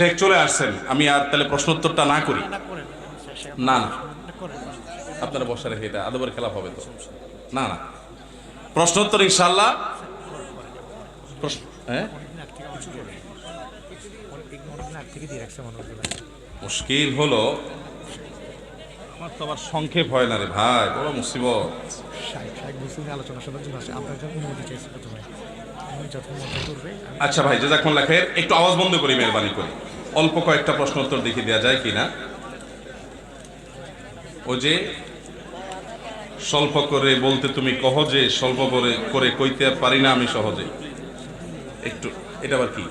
শেখ চলে আসছেন। আমি আর তাহলে প্রশ্নোত্তরটা না করি। না না। আপনারা বসে রেখে এটা আদবের খেলাফ হবে তো। না না। প্রশ্নোত্তর ইনশাল্লাহ হ্যাঁ? মুশকিল হলো। আমার তো সংক্ষেপ হয় না রে ভাই, বড় মুসিবত। আলোচনা আচ্ছা ভাই জেজাকুন লেখের একটু আওয়াজ বন্ধ করি, মেহরবানি করে। অল্প কয়েকটা প্রশ্ন উত্তর দেখে দেওয়া যায় কিনা। ও যে, স্বল্প করে বলতে তুমি কহ যে, স্বল্প করে করে কইতে পারি না আমি সহজে। একটু, এটা আবার কি?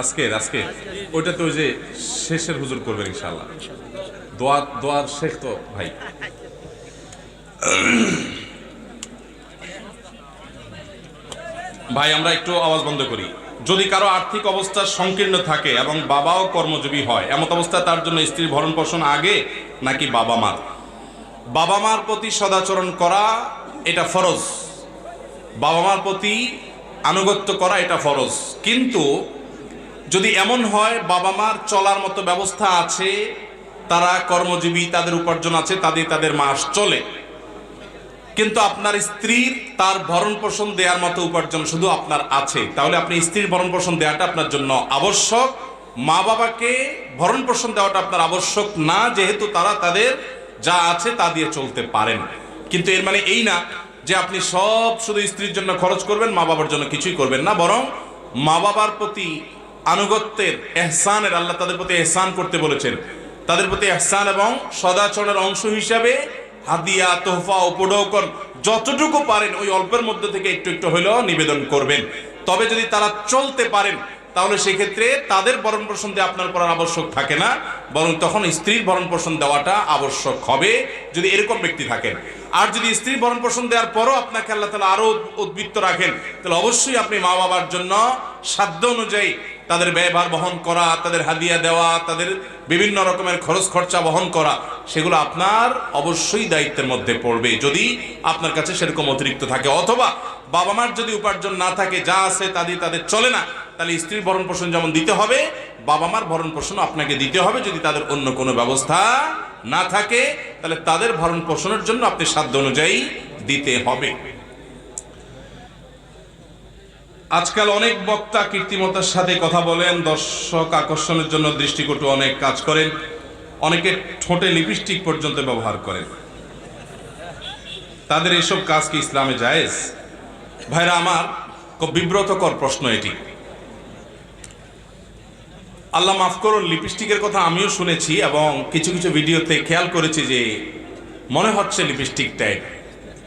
আজকের আজকে ওইটা তো ওই যে শেষের হুজুর করবেন ইনশাল্লাহ দোয়া দোয়ার শেখ তো ভাই। ভাই, আমরা একটু আওয়াজ বন্ধ করি। যদি কারও আর্থিক অবস্থা সংকীর্ণ থাকে এবং বাবাও কর্মজীবী হয়, এমত অবস্থা তার জন্য স্ত্রীর ভরণ পোষণ আগে নাকি বাবা মার? বাবা মার প্রতি সদাচরণ করা এটা ফরজ। বাবা মার প্রতি আনুগত্য করা এটা ফরজ। কিন্তু যদি এমন হয়, বাবা মার চলার মতো ব্যবস্থা আছে, তারা কর্মজীবী, তাদের উপার্জন আছে, তাদের তাদের মাস চলে। কিন্তু আপনার স্ত্রীর তার ভরণ পোষণ দেওয়ার মতো উপার্জন শুধু আপনার আছে। তাহলে আপনি স্ত্রীর ভরণ পোষণ দেওয়াটা আপনার জন্য আবশ্যক। মা বাবাকে ভরণ পোষণ দেওয়াটা আপনার আবশ্যক না, যেহেতু তারা তাদের যা আছে তা দিয়ে চলতে পারেন। কিন্তু এর মানে এই না যে আপনি সব শুধু স্ত্রীর জন্য খরচ করবেন, মা বাবার জন্য কিছুই করবেন না, বরং মা বাবার প্রতি আনুগত্যের এহসানের, আল্লাহ তাদের প্রতি এহসান করতে বলেছেন। তাদের প্রতি এহসান এবং সদাচরণের অংশ হিসাবে হাদিয়া, তোহফা, উপঢৌকন যতটুকু পারেন ওই অল্পের মধ্যে থেকে একটু একটু হইলেও নিবেদন করবেন। তবে যদি তারা চলতে পারেন, তাহলে সেক্ষেত্রে তাদের ভরণ পোষণ দিয়ে আপনার করার আবশ্যক থাকে না, বরং তখন স্ত্রীর ভরণ পোষণ দেওয়াটা আবশ্যক হবে যদি এরকম ব্যক্তি থাকেন। আর যদি স্ত্রীর ভরণ পোষণ দেওয়ার পরও আপনাকে আল্লাহ তালা আরও উদ্বৃত্ত রাখেন, তাহলে অবশ্যই আপনি মা বাবার জন্য সাধ্য অনুযায়ী তাদের ব্যয়ভার বহন করা, তাদের হাদিয়া দেওয়া, তাদের বিভিন্ন রকমের খরচ খরচা বহন করা, সেগুলো আপনার অবশ্যই দায়িত্বের মধ্যে পড়বে। যদি আপনার কাছে সেরকম অতিরিক্ত থাকে, অথবা বাবা মার যদি উপার্জন না থাকে, যা আছে তা দিয়ে তাদের চলে না, তাহলে স্ত্রীর ভরণ পোষণ যেমন দিতে হবে, বাবা মার ভরণ পোষণ আপনাকে দিতে হবে। যদি তাদের অন্য কোনো ব্যবস্থা না থাকে, তাহলে তাদের ভরণ পোষণের জন্য আপনি সাধ্য অনুযায়ী দিতে হবে। আজকাল অনেক বক্তা কীর্তিমতার সাথে কথা বলেন, দর্শক আকর্ষণের জন্য দৃষ্টিকটু অনেক কাজ করেন, অনেকে ঠোঁটে লিপস্টিক পর্যন্ত ব্যবহার করেন। তাদের এসব কাজ কি ইসলামে জায়েজ? ভাইরা, আমার খুব বিব্রতকর প্রশ্ন এটি। আল্লাহ মাফ করুন, লিপস্টিকের কথা আমিও শুনেছি এবং কিছু কিছু ভিডিওতে খেয়াল করেছি যে মনে হচ্ছে লিপস্টিক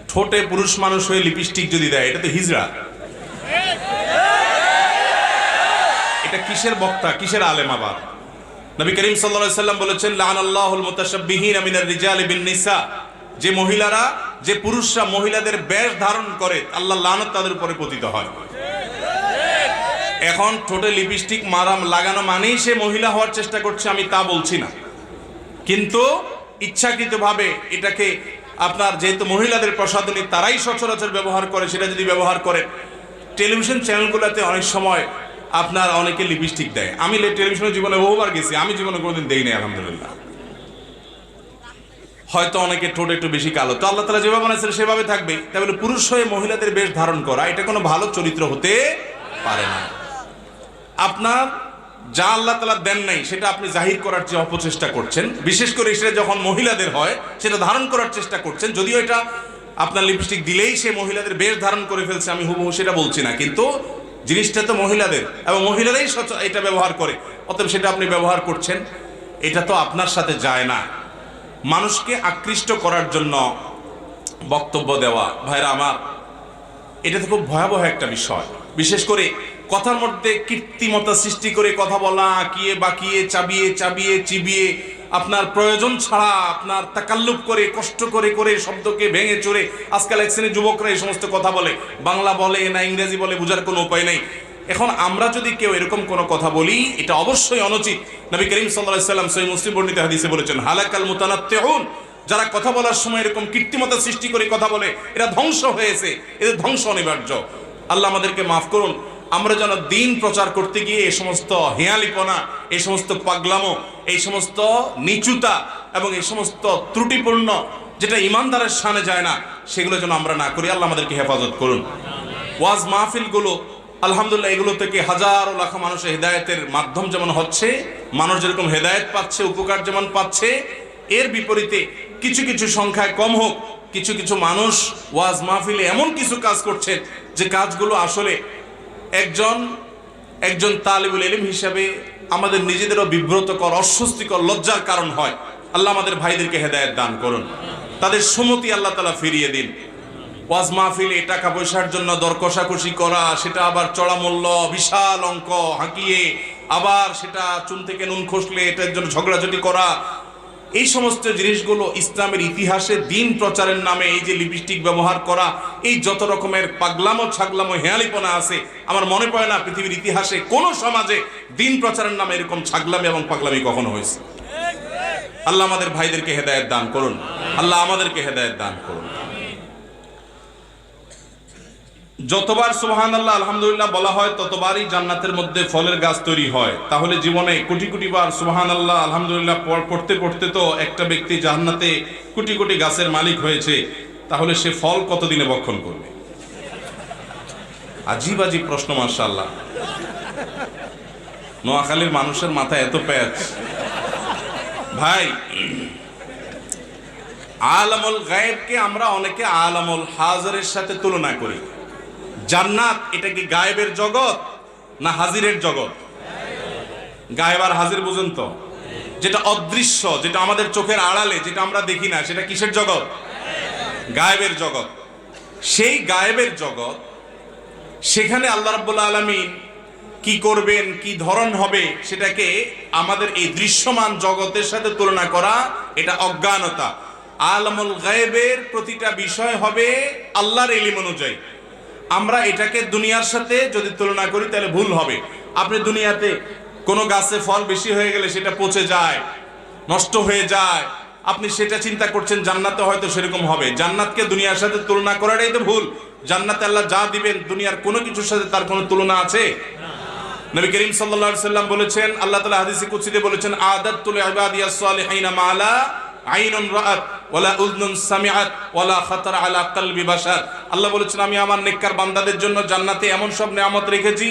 ঠোঁটে পুরুষ মানুষ হয়ে লিপস্টিক যদি দেয়, এটা তো হিজড়া। এটা কিসের বক্তা? কিসের আলেম আবার নবী করিম সাল্লাল্লাহু সাল্লাম বলেছেন লান আল্লাহুল মুতাশাব্বিহিন মিনার রিজালি বিন নিসা যে মহিলারা, যে পুরুষরা মহিলাদের বেশ ধারণ করে আল্লাহ লানত তাদের উপরে পতিত হয়। এখন ঠোঁটে লিপস্টিক, মারাম লাগানো মানেই সে মহিলা হওয়ার চেষ্টা করছে, আমি তা বলছি না। কিন্তু ইচ্ছাকৃতভাবে এটাকে আপনার যেহেতু মহিলাদের প্রসাধনী তারাই সচরাচর ব্যবহার করে, সেটা যদি ব্যবহার করে টেলিভিশন চ্যানেলগুলোতে অনেক সময় আপনার অনেকে লিপস্টিক দেয়। আমি টেলিভিশনের জীবনে বহুবার গেছি, আমি জীবনে কোনোদিন দেই নাই আলহামদুলিল্লাহ। হয়তো অনেকে ঠোঁট একটু বেশি কালো। তো আল্লাহ তালা যেভাবে বানাইছেন সেভাবে থাকবে। তাই বলে পুরুষ হয়ে মহিলাদের বেশ ধারণ করা, এটা কোনো ভালো চরিত্র হতে পারে না। আপনার যা আল্লাহ তালা দেন নাই, সেটা আপনি জাহির করার যে অপচেষ্টা করছেন। বিশেষ করে সেটা যখন মহিলাদের হয়, সেটা ধারণ করার চেষ্টা করছেন। যদিও এটা আপনার লিপস্টিক দিলেই সে মহিলাদের বেশ ধারণ করে ফেলছে, আমি হুবহু সেটা বলছি না। কিন্তু জিনিসটা তো মহিলাদের, এবং মহিলারাই এটা ব্যবহার করে। অতএব সেটা আপনি ব্যবহার করছেন, এটা তো আপনার সাথে যায় না। মানুষকে আকৃষ্ট করার জন্য বক্তব্য দেওয়া, ভাইরা আমার, এটা তো খুব ভয়াবহ একটা বিষয়। বিশেষ করে কথার মধ্যে কীর্তিমতা সৃষ্টি করে কথা বলা, আঁকিয়ে, বাকিয়ে, চাবিয়ে চাবিয়ে, চিবিয়ে আপনার প্রয়োজন ছাড়া আপনার তাকাল্লুপ করে, কষ্ট করে করে শব্দকে ভেঙে চড়ে আজকাল এক শ্রেণির যুবকরা এই সমস্ত কথা বলে। বাংলা বলে না ইংরেজি বলে বোঝার কোনো উপায় নেই। এখন আমরা যদি কেউ এরকম কোনো কথা বলি, এটা অবশ্যই অনুচিত। নবী করিম সাল্লাহ সাল্লাম সই মুসলিম বর্ণিত হাদিসে বলেছেন, হালাকাল মুতানাত্তেহুন যারা কথা বলার সময় এরকম কীর্তিমতা সৃষ্টি করে কথা বলে, এরা ধ্বংস হয়েছে, এদের ধ্বংস অনিবার্য। আল্লাহ আমাদেরকে মাফ করুন। আমরা যেন দিন প্রচার করতে গিয়ে এই সমস্ত হেয়ালিপনা এই সমস্ত পাগলামো এই সমস্ত নিচুতা এবং এই সমস্ত ত্রুটিপূর্ণ যেটা ইমানদারের সানে যায় না, সেগুলো যেন আমরা না করি। আল্লাহ আমাদেরকে হেফাজত করুন। ওয়াজ মাহফিলগুলো, আলহামদুলিল্লাহ, এগুলো থেকে হাজারো লাখ মানুষের হেদায়েতের মাধ্যম যেমন হচ্ছে, মানুষ যেরকম হেদায়েত পাচ্ছে, উপকার যেমন পাচ্ছে, এর বিপরীতে কিছু কিছু সংখ্যায় কম হোক, কিছু কিছু মানুষ ওয়াজ মাহফিলে এমন কিছু কাজ করছে যে কাজগুলো আসলে একজন একজন তালিবুল এলিম হিসাবে আমাদের নিজেদেরও বিব্রতকর, অস্বস্তিকর, লজ্জার কারণ হয়। আল্লাহ আমাদের ভাইদেরকে হেদায়ত দান করুন। তাদের সুমতি আল্লাহ তালা ফিরিয়ে দিন। ওয়াজ মাহফিল মাহফিলে টাকা পয়সার জন্য দর কষাকষি করা, সেটা আবার চড়া মূল্য বিশাল অঙ্ক, হাঁকিয়ে, আবার সেটা চুন থেকে নুন খসলে এটার জন্য ঝগড়াঝটি করা এই সমস্ত জিনিসগুলো ইসলামের ইতিহাসে দিন প্রচারের নামে এই যে লিপস্টিক ব্যবহার করা, এই যত রকমের পাগলামো ছাগলামো হেয়ালিপনা আছে, আমার মনে পড়ে না পৃথিবীর ইতিহাসে কোন সমাজে দিন প্রচারের নামে এরকম ছাগলামি এবং পাগলামি কখনো হয়েছে। আল্লাহ আমাদের ভাইদেরকে হেদায়ত দান করুন। আল্লাহ আমাদেরকে হেদায়ত দান করুন। যতবার সুবহান আল্লাহ আলহামদুলিল্লাহ বলা হয়, ততবারই জান্নাতের মধ্যে ফলের গাছ তৈরি হয়। তাহলে জীবনে কোটি কোটি বার সুবহান আল্লাহ আলহামদুলিল্লাহ পড়- পড়তে পড়তে তো একটা ব্যক্তি জান্নাতে কোটি কোটি গাছের মালিক হয়েছে, তাহলে সে ফল কতদিনে বক্ষণ করবে? আজীব আজীব প্রশ্ন মার্শাল্লাহ নোয়াখালীর মানুষের মাথা এত প্যাচ। ভাই, আলামুল গায়েবকে আমরা অনেকে আলামুল হাজারের সাথে তুলনা করি। জান্নাত, এটা কি গায়েবের জগৎ না হাজিরের জগৎ? গায়েব আর হাজির বুঝুন তো। যেটা অদৃশ্য, যেটা আমাদের চোখের আড়ালে, যেটা আমরা দেখি না, সেটা কিসের জগৎ? গায়েবের জগৎ। সেই গায়েবের জগৎ, সেখানে আল্লাহ রাব্বুল আলামিন কি করবেন, কি ধরন হবে, সেটাকে আমাদের এই দৃশ্যমান জগতের সাথে তুলনা করা, এটা অজ্ঞানতা। আলমুল গায়েবের প্রতিটা বিষয় হবে আল্লাহর এলিম অনুযায়ী। আমরা এটাকে দুনিয়ার সাথে যদি তুলনা করি, তাহলে ভুল হবে। আপনি দুনিয়াতে কোনো গাছে ফল বেশি হয়ে গেলে সেটা পচে যায়, নষ্ট হয়ে যায়। আপনি সেটা চিন্তা করছেন, জান্নাতে হয়তো সেরকম হবে। জান্নাতকে দুনিয়ার সাথে তুলনা করাটাই তো ভুল। জান্নাতে আল্লাহ যা দিবেন, দুনিয়ার কোনো কিছুর সাথে তার কোনো তুলনা আছে? নবী করিম সাল্লাল্লাহু আলাইহি সাল্লাম বলেছেন, আল্লাহ তাআলা হাদিসে কুদসিতে বলেছেন আদাতুল ইবাদিয়াস সালিহিনা মালা আইনুন রাআত, ওয়ালা উযনুন সামিআত, ওয়ালা খাতার আলা কলবি বাশার। আল্লাহ বলেছেন, আমি আমার নেককার বান্দাদের জন্য জান্নাতে এমন সব নিয়ামত রেখেছি,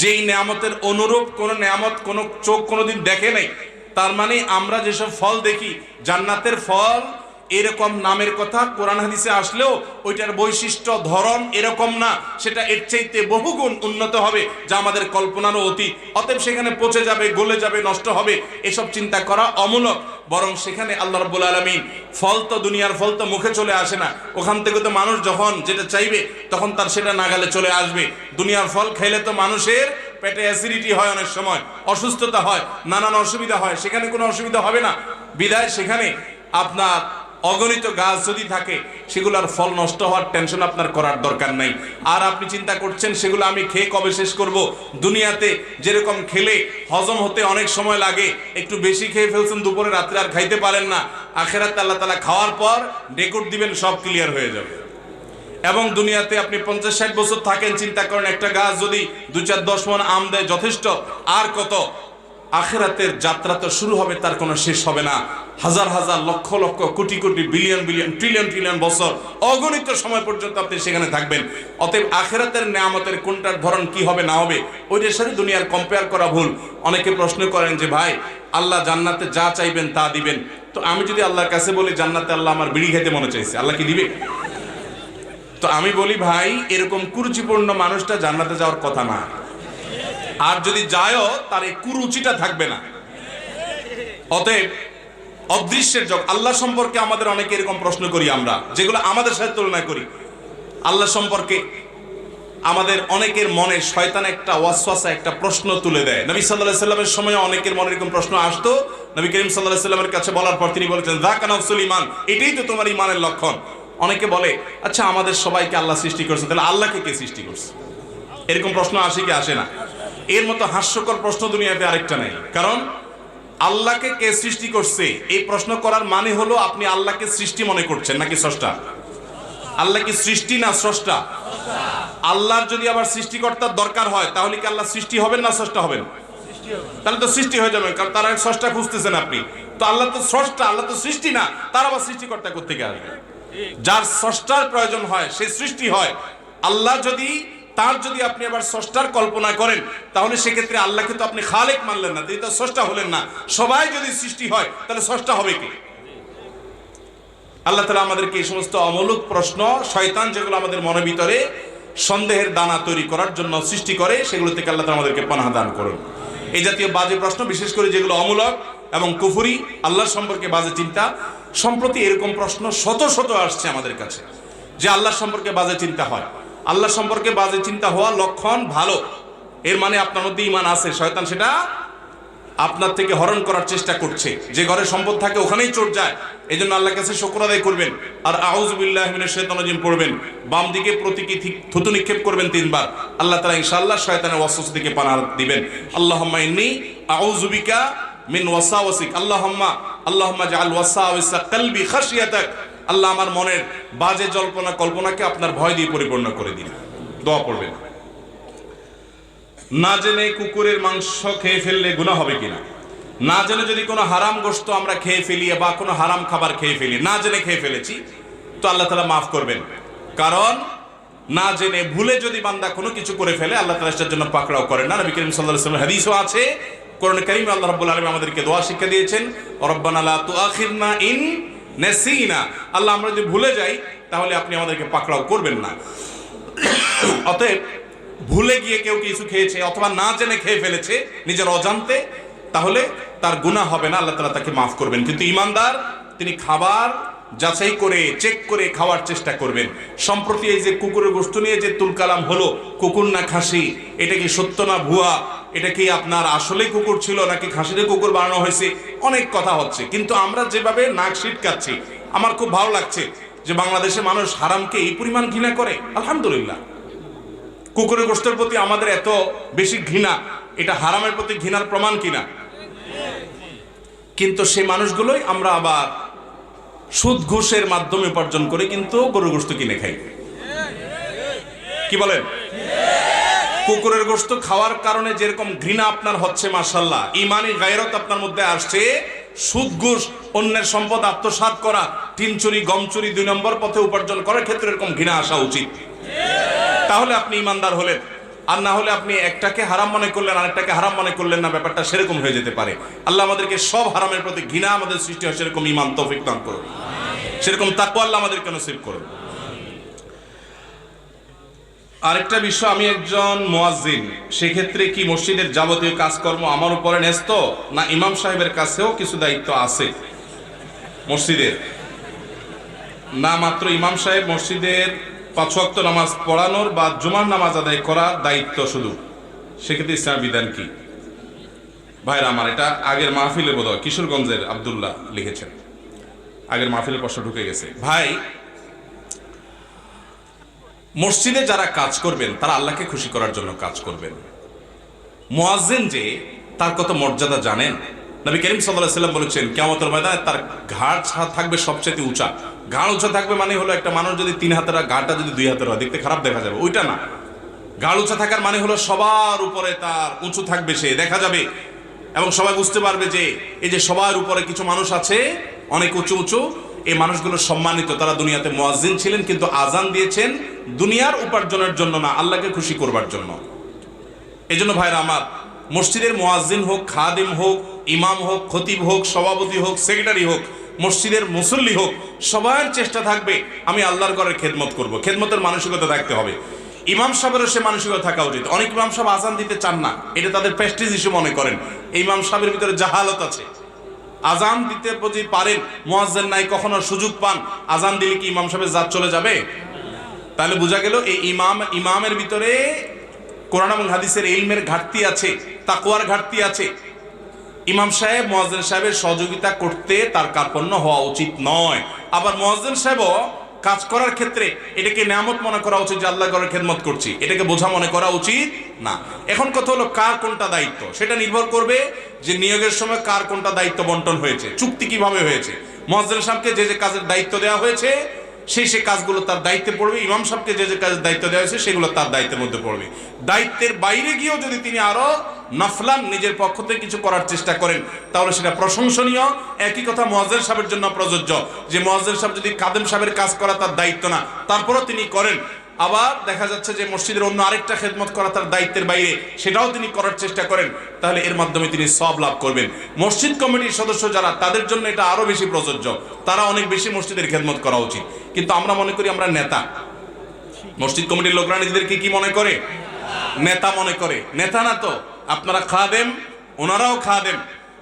যেই নিয়ামতের অনুরূপ কোন নিয়ামত, কোন চোখ কোনোদিন দেখে নাই। তার মানে আমরা যেসব ফল দেখি, জান্নাতের ফল এরকম নামের কথা কোরআন হাদিসে আসলেও ওইটার বৈশিষ্ট্য, ধরন এরকম না। সেটা এর চাইতে বহুগুণ উন্নত হবে, যা আমাদের কল্পনারও অতীত। অতএব সেখানে পচে যাবে, গলে যাবে, নষ্ট হবে, এসব চিন্তা করা অমূলক। বরং সেখানে আল্লাহ রাব্বুল আলামিন ফল তো দুনিয়ার ফল তো মুখে চলে আসে না। ওখান থেকে তো মানুষ যখন যেটা চাইবে, তখন তার সেটা নাগালে চলে আসবে। দুনিয়ার ফল খেলে তো মানুষের পেটে অ্যাসিডিটি হয় অনেক সময়, অসুস্থতা হয়, নানান অসুবিধা হয়। সেখানে কোনো অসুবিধা হবে না। বিদায়, সেখানে আপনার অগণিত গাছ যদি থাকে, সেগুলোর ফল নষ্ট হওয়ার টেনশন আপনার করার দরকার নাই। আর আপনি চিন্তা করছেন, সেগুলো আমি খেয়ে কবে শেষ করব? দুনিয়াতে যেরকম খেলে হজম হতে অনেক সময় লাগে, একটু বেশি খেয়ে ফেলছেন, দুপুরে রাত্রে আর খাইতে পারেন না। আখেরাত আল্লাহ তালা খাওয়ার পর রেকর্ড দিবেন, সব ক্লিয়ার হয়ে যাবে। এবং দুনিয়াতে আপনি পঞ্চাশ ষাট বছর থাকেন, চিন্তা করেন একটা গাছ যদি দু চার দশ মন আম দেয় যথেষ্ট, আর কত? আখেরাতের যাত্রা তো শুরু হবে, তার কোনো শেষ হবে না। হাজার হাজার lakh lakh crore crore billion billion trillion trillion বছর অগণিত সময় পর্যন্ত আপনি সেখানে থাকবেন। অতএব আখেরাতের নেয়ামতের কোনটার ধরন কি হবে না হবে ওইটার সাথে দুনিয়ার কম্পেয়ার করা ভুল। অনেকে প্রশ্ন করেন যে, ভাই, আল্লাহ জান্নাতে যা চাইবেন তা দিবেন। তো আমি যদি আল্লাহর কাছে বলি, জান্নাতে আল্লাহ আমার বিড়ি খেতে মনে চাইছে, আল্লাহ কি দিবে? তো আমি বলি, ভাই, এরকম কুরুচিপূর্ণ মানুষটা জান্নাতে যাওয়ার কথা না। আর যদি যায়ও, তার এই কুরুচিটা থাকবে না। অতএব, অদৃশ্যের জগ। আল্লাহ সম্পর্কে আমাদের অনেকে এরকম প্রশ্ন করি আমরা, যেগুলো আমাদের সাথে তুলনা করি। আল্লাহ সম্পর্কে আমাদের অনেকের মনে শয়তান একটা ওয়াসওয়াসা, একটা প্রশ্ন তুলে দেয়। নবী আলাইহি সাল্লামের সময় অনেকের মনে এরকম প্রশ্ন আসতো। নবী করিম আলাইহি সাল্লামের কাছে বলার পর তিনি বলেছেন, যাকা নাফসুল ঈমান এটাই তো তোমার ঈমানের লক্ষণ। অনেকে বলে আচ্ছা আমাদের সবাইকে আল্লাহ সৃষ্টি করছে তাহলে আল্লাহকে কে সৃষ্টি করছে? এরকম প্রশ্ন আসে কি আসে না? এর মতো হাস্যকর প্রশ্ন দুনিয়াতে আরেকটা নেই। কারণ আল্লাহকে কে সৃষ্টি করছে? এই প্রশ্ন করার মানে হলো আপনি আল্লাহকে সৃষ্টি মনে করছেন, নাকি স্রষ্টা? আল্লাহ কি সৃষ্টি না স্রষ্টা? আল্লাহর যদি আবার সৃষ্টিকর্তার দরকার হয়, তাহলে কি আল্লাহ সৃষ্টি হবেন না স্রষ্টা হবেন? তাহলে তো সৃষ্টি হয়ে যাবে কারণ তারা স্রষ্টা খুঁজতেছেন আপনি। তো আল্লাহ তো স্রষ্টা, আল্লাহ তো সৃষ্টি না, তার আবার সৃষ্টিকর্তা করতে আসবে? যার স্রষ্টার প্রয়োজন হয়, সে সৃষ্টি হয়। আল্লাহ যদি তার যদি আপনি আবার স্রষ্টার কল্পনা করেন, তাহলে সেক্ষেত্রে আল্লাহকে তো আপনি খালেক মানলেন না, তিনি তো স্রষ্টা হলেন না। সবাই যদি সৃষ্টি হয়, তাহলে স্রষ্টা হবে কি? আল্লাহ তালা আমাদেরকে এই সমস্ত অমূলক প্রশ্ন, শয়তান যেগুলো আমাদের মনের ভিতরে সন্দেহের দানা তৈরি করার জন্য সৃষ্টি করে, সেগুলো থেকে আল্লাহ তালা আমাদেরকে পানাহা দান করুন। এই জাতীয় বাজে প্রশ্ন, বিশেষ করে যেগুলো অমূলক এবং কুফুরি আল্লাহ সম্পর্কে বাজে চিন্তা, সম্প্রতি এরকম প্রশ্ন শত শত আসছে আমাদের কাছে, যে আল্লাহ সম্পর্কে বাজে চিন্তা হয়। আল্লাহ সম্পর্কে বাজে চিন্তা হওয়া লক্ষণ ভালো। এর মানে আপনার মধ্যে ইমান আছে। শয়তান সেটা আপনার থেকে হরণ করার চেষ্টা করছে। যে ঘরে সম্পদ থাকে ওখানেই চোর যায়। এই জন্য আল্লাহ কাছে শকর আদায় করবেন। আর আউজবিল্লাহ শেতানজিম পড়বেন। বাম দিকে প্রতীকী থুতু নিক্ষেপ করবেন তিনবার। আল্লাহ তালা ইনশাল্লাহ শয়তানের ওয়াসওয়াস থেকে পানা দিবেন। আল্লাহুম্মা ইন্নী আউযুবিকা মিন ওয়াসাওয়াসিক। আল্লাহুম্মা আল্লাহুম্মা জাআল ওয়াসাওয়াসা কলবি আল্লাহ আমার মনের বাজে জল্পনা কল্পনাকে আপনার ভয় দিয়ে পরিপূর্ণ করে দিন। দোয়া পড়বেন। না জেনে কুকুরের মাংস খেয়ে ফেললে গুণা হবে কিনা? না জেনে যদি কোনো হারাম গোস্ত আমরা খেয়ে ফেলি বা কোনো হারাম খাবার খেয়ে ফেলি, না জেনে খেয়ে ফেলেছি, তো আল্লাহ তালা মাফ করবেন। কারণ, না জেনে ভুলে যদি বান্দা কোনো কিছু করে ফেলে, আল্লাহ তালা সেটার জন্য পাকড়াও করেন না। নবী করিম সাল্লাহ হাদিসও আছে। কোরআন করিম আল্লাহ রাব্বুল আলামিন আমাদেরকে দোয়া শিক্ষা দিয়েছেন, রব্বানা লা তুআখিরনা ইন নাসিনা, আল্লাহ আমরা যদি ভুলে যাই, তাহলে আপনি আমাদেরকে পাকড়াও করবেন না। অতএব, ভুলে গিয়ে কেউ কিছু খেয়েছে অথবা না জেনে খেয়ে ফেলেছে, নিজের অজান্তে, তাহলে তার গুণা হবে না, আল্লাহ তালা তাকে মাফ করবেন। কিন্তু ইমানদার, তিনি খাবার যাচাই করে চেক করে খাওয়ার চেষ্টা করবেন। সম্প্রতি এই যে কুকুরের গোষ্ঠ নিয়ে যে তুলকালাম হলো, কুকুর না খাসি, এটা কি সত্য না ভুয়া? এটা কি আপনার আসলে কুকুর ছিল নাকি খাসিতে কুকুর বানানো হয়েছে? অনেক কথা হচ্ছে। কিন্তু আমরা যেভাবে নাক ছিটকাচ্ছি আমার খুব ভালো লাগছে যে বাংলাদেশে মানুষ হারামকে এই পরিমাণ ঘৃণা করে। আলহামদুলিল্লাহ। কুকুরের গোষ্ঠের প্রতি আমাদের এত বেশি ঘৃণা, এটা হারামের প্রতি ঘৃণার প্রমাণ কিনা? কিন্তু সেই মানুষগুলোই আমরা আবার সুদ ঘুষের মাধ্যমে উপার্জন করে কিন্তু গরুর গোস্ত কিনে খাই কি বলেন? কুকুরের গোস্ত খাওয়ার কারণে যেরকম ঘৃণা আপনার হচ্ছে মাসাল্লাহ ইমানি গায়রত আপনার মধ্যে আসছে, সুদ ঘুষ, অন্যের সম্পদ আত্মসাৎ করা তিন চুরি, গম চুরি দুই নম্বর পথে উপার্জন করার ক্ষেত্রে এরকম ঘৃণা আসা উচিত। তাহলে আপনি ইমানদার হলেন। আর না হলে আপনি একটাকে হারাম মনে করলেন, আরেকটাকে হারাম মনে করলেন না, ব্যাপারটা সেরকম হয়ে যেতে পারে। আল্লাহ আমাদেরকে সব হারামের প্রতি ঘৃণা আমাদের সৃষ্টি হয়, সেরকম ইমান তৌফিক দান করুন। সেরকম তাকওয়া আল্লাহ আমাদেরকে নসিব করুন। আরেকটা বিষয়, আমি একজন মোয়াজ্জিন, সেক্ষেত্রে কি মসজিদের যাবতীয় কাজকর্ম আমার উপরে ন্যস্ত, না ইমাম সাহেবের কাছেও কিছু দায়িত্ব আছে মসজিদের? না মাত্র ইমাম সাহেব মসজিদের পাঁচ নামাজ পড়ানোর বা জুমার নামাজ আদায় করার দায়িত্ব শুধু। সেক্ষেত্রে ইসলাম বিধান কি? ভাইরা আমার, এটা আগের মাহফিলে বোধ কিশোরগঞ্জের আবদুল্লাহ লিখেছেন। আগের মাহফিলের প্রশ্ন ঢুকে গেছে। ভাই, মসজিদে যারা কাজ করবেন, তারা আল্লাহকে খুশি করার জন্য কাজ করবেন। মোয়াজ্জেন যে, তার কত মর্যাদা জানেন? নবী করিম সাল্লাহ সাল্লাম বলেছেন কেমতের ময়দানে তার ঘাড় থাকবে সবচেয়ে উঁচা। ঘাড় উঁচা থাকবে মানে হলো একটা মানুষ যদি তিন হাতের ঘাড়টা যদি দুই হাতের হয়, দেখতে খারাপ দেখা যাবে, ওইটা না। ঘাড় উঁচা থাকার মানে হলো সবার উপরে তার উঁচু থাকবে সে, দেখা যাবে। এবং সবাই বুঝতে পারবে যে, এই যে সবার উপরে কিছু মানুষ আছে, অনেক উঁচু উঁচু, এই মানুষগুলো সম্মানিত, তারা দুনিয়াতে মোয়াজ্জিন ছিলেন কিন্তু আজান দিয়েছেন দুনিয়ার উপার্জনের জন্য না, আল্লাহকে খুশি করবার জন্য। এই জন্য ভাইরা আমার, মসজিদের মোয়াজ্জিন হোক, খাদিম হোক, ইমাম হোক, খতিব হোক, সভাপতি হোক, সেক্রেটারি হোক মসজিদের মুসল্লি হোক, সবার চেষ্টা থাকবে, আমি আল্লাহর ঘরের খেদমত করব। খেদমতের মানসিকতা থাকতে হবে। ইমাম সাহেবেরও সে মানসিকতা থাকা উচিত। অনেক ইমাম সাহেব আজান দিতে চান না। এটা তাদের প্রেস্টিজ ইস্যু মনে করেন। এই ইমাম সাহেবের ভিতরে জাহালত আছে। আজান দিতে যদি পারেন, মোয়াজ্জেন নাই, কখনো সুযোগ পান, আজান দিলে কি ইমাম সাহেবের জাত চলে যাবে? তাহলে বোঝা গেল, এই ইমাম, ইমামের ভিতরে কোরআন এবং হাদিসের ইলমের ঘাটতি আছে তাকুয়ার ঘাটতি আছে। ইমাম সাহেব, মোয়াজ্জেন সাহেবের সহযোগিতা করতে তার কার্পণ্য হওয়া উচিত নয়। আবার মোয়াজ্জেন সাহেবও কাজ করার ক্ষেত্রে এটাকে নিয়ামত মনে করা উচিত যে আল্লাহ ঘরের খেদমত করছি। এটাকে বোঝা মনে করা উচিত না। এখন কথা হলো কার কোনটা দায়িত্ব? সেটা নির্ভর করবে যে নিয়োগের সময় কার কোনটা দায়িত্ব বন্টন হয়েছে, চুক্তি কীভাবে হয়েছে। মোয়াজ্জেন সাহেবকে যে যে কাজের দায়িত্ব দেওয়া হয়েছে সেই সে কাজগুলো তার দায়িত্বে পড়বে। ইমাম সাহেবকে যে যে কাজের দায়িত্ব দেওয়া হয়েছে, সেগুলো তার দায়িত্বের মধ্যে পড়বে। দায়িত্বের বাইরে গিয়েও যদি তিনি আরও নফলান নিজের পক্ষ থেকে কিছু করার চেষ্টা করেন, তাহলে সেটা প্রশংসনীয়। একই কথা মহাজের সাহেবের জন্য প্রযোজ্য যে মহাজের সাহেব যদি কাদেম সাহেবের কাজ করা তার দায়িত্ব না, তারপরও তিনি করেন। আবার দেখা যাচ্ছে যে মসজিদের অন্য আরেকটা খেদমত করা তার দায়িত্বের বাইরে, সেটাও তিনি করার চেষ্টা করেন। তাহলে এর মাধ্যমে তিনি সব লাভ করবেন। মসজিদ কমিটির সদস্য যারা, তাদের জন্য এটা আরও বেশি প্রযোজ্য। তারা অনেক বেশি মসজিদের খেদমত করা উচিত। কিন্তু আমরা মনে করি আমরা নেতা। মসজিদ কমিটির লোকরা নিজেদেরকে কি মনে করে? নেতা মনে করে। নেতা না তো। আপনারা খাদেম, ওনারাও খাদেম।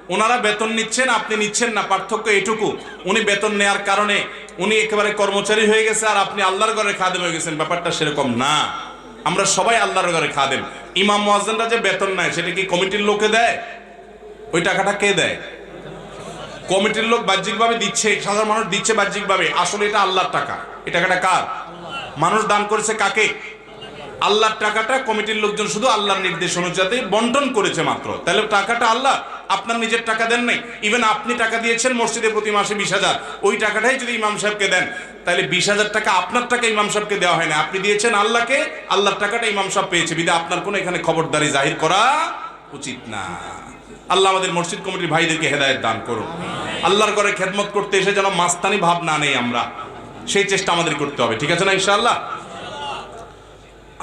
ওনারা বেতন নিচ্ছেন, আপনি নিচ্ছেন না। পার্থক্য এটুকু। উনি বেতন নেয়ার কারণে উনি একেবারে কর্মচারী হয়ে গেছে আর আপনি আল্লাহর ঘরে খাদেম হয়ে গেছেন। ব্যাপারটা সেরকম না। আমরা সবাই আল্লাহর ঘরে খাদেম। ইমাম মোয়াজ্জেনরা যে বেতন নেয়, সেটা কি কমিটির লোকে দেয়? ওই টাকাটা কে দেয়? কমিটির লোক বাহ্যিকভাবে দিচ্ছে, সাধারণ মানুষ দিচ্ছে বাহ্যিকভাবে। আসলে এটা আল্লাহর টাকা। এই টাকাটা কার? মানুষ দান করেছে কাকে? আল্লাহর টাকাটা কমিটির লোকজন শুধু আল্লাহর নির্দেশ অনুযায়ী বন্টন করেছে মাত্র। তাহলে টাকাটা আল্লাহ? আপনার নিজের টাকা দেন নাই। ইভেন আপনি টাকা দিয়েছেন মসজিদে প্রতি মাসে বিশ হাজার। ওই টাকাটাই যদি ইমাম সাহেবকে দেন, তাহলে বিশ হাজার টাকা আপনার টাকা ইমাম সাহেবকে দেওয়া হয় না। আপনি দিয়েছেন আল্লাহকে, আল্লাহর টাকাটা ইমাম সাহেব পেয়েছে। বিদে, আপনার কোনো এখানে খবরদারি জাহির করা উচিত না। আল্লাহ আমাদের মসজিদ কমিটির ভাইদেরকে হেদায়েত দান করুন। আল্লাহর ঘরে খেদমত করতে এসে যেন মাস্তানি ভাব না নেই আমরা। সেই চেষ্টা আমাদের করতে হবে। ঠিক আছে না ইনশাআল্লাহ?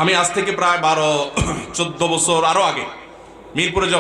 আমি আজ থেকে প্রায় বারো, চোদ্দ বছর আরও আগে মিরপুরে যখন